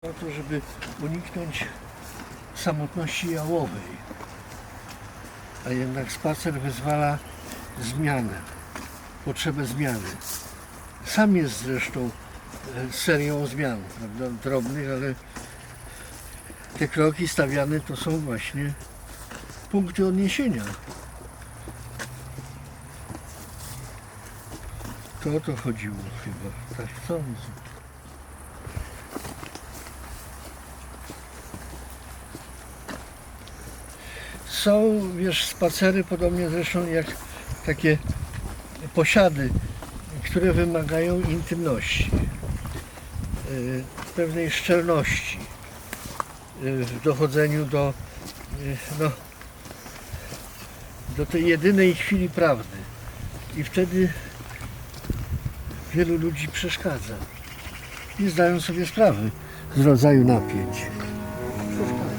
Po to, żeby uniknąć samotności jałowej. A jednak spacer wyzwala zmianę, potrzebę zmiany. Sam jest zresztą e, serią zmian, prawda, drobnych, ale te kroki stawiane to są właśnie punkty odniesienia. To o to chodziło chyba, tak sądzę. Są, wiesz, spacery podobnie zresztą jak takie posiady, które wymagają intymności, y, pewnej szczelności y, w dochodzeniu do, y, no, do tej jedynej chwili prawdy. I wtedy wielu ludzi przeszkadza. Nie zdają sobie sprawy z rodzaju napięć. Przeszkadza.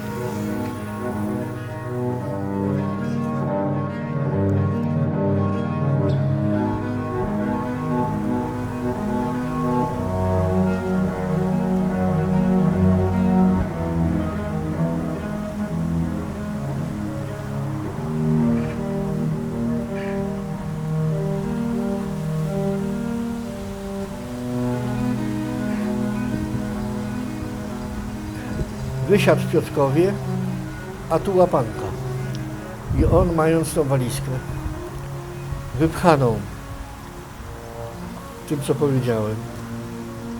Wysiadł Piotrkowie, a tu łapanka. I on, mając tą walizkę, wypchaną tym, co powiedziałem,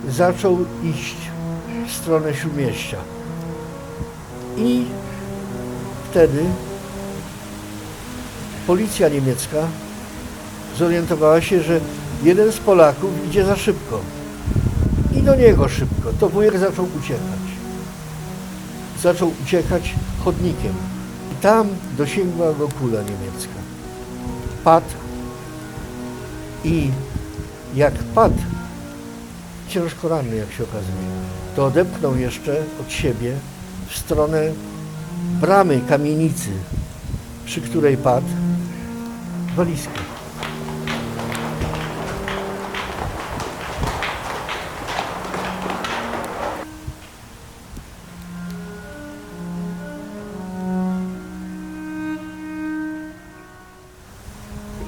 zaczął iść w stronę Śródmieścia. I wtedy policja niemiecka zorientowała się, że jeden z Polaków idzie za szybko. I do niego szybko. To wujek zaczął uciekać zaczął uciekać chodnikiem. I tam dosięgła go kula niemiecka. Padł i jak padł, ciężko ranny jak się okazuje, to odepchnął jeszcze od siebie w stronę bramy kamienicy, przy której padł, walizkę.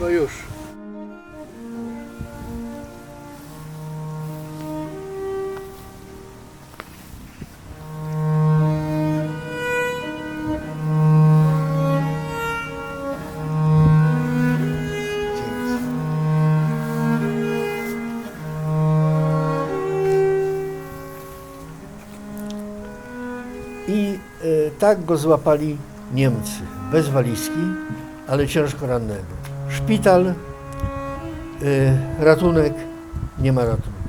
Chyba już. I e, tak go złapali Niemcy, bez walizki, ale ciężko rannego. Szpital, e, ratunek, nie ma ratunku.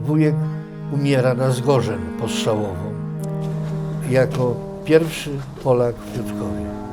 Wujek umiera na zgorzę postrzałową, jako pierwszy Polak w Piotrkowie.